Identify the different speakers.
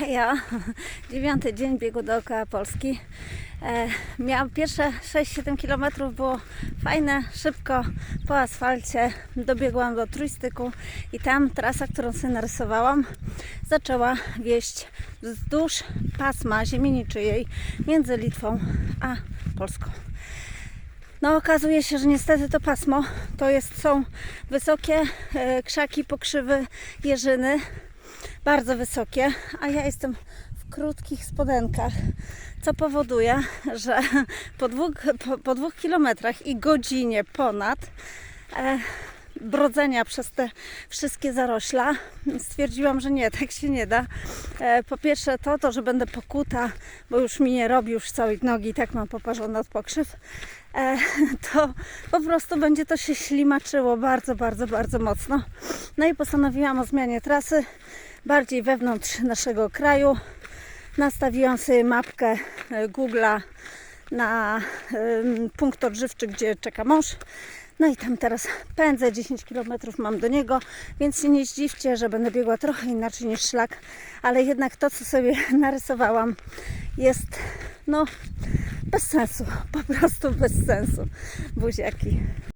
Speaker 1: Ja, dziewiąty dzień biegu dookoła Polski. E, miałam pierwsze 6-7 km, było fajne, szybko, po asfalcie. Dobiegłam do trójstyku i tam trasa, którą sobie narysowałam, zaczęła wieść wzdłuż pasma ziemi niczyjej między Litwą a Polską. No okazuje się, że niestety to pasmo to jest, są wysokie e, krzaki, pokrzywy, jeżyny, bardzo wysokie, a ja jestem w krótkich spodenkach, co powoduje, że po dwóch, po, po dwóch kilometrach i godzinie ponad e, brodzenia przez te wszystkie zarośla stwierdziłam, że nie, tak się nie da. E, po pierwsze to, to, że będę pokuta, bo już mi nie robi już całej nogi, tak mam poparzone od pokrzyw, e, to po prostu będzie to się ślimaczyło bardzo, bardzo, bardzo mocno. No i postanowiłam o zmianie trasy bardziej wewnątrz naszego kraju. Nastawiłam sobie mapkę e, Google'a na punkt odżywczy, gdzie czeka mąż. No i tam teraz pędzę, 10 km mam do niego, więc się nie zdziwcie, że będę biegła trochę inaczej niż szlak, ale jednak to, co sobie narysowałam, jest no bez sensu, po prostu bez sensu. Buziaki.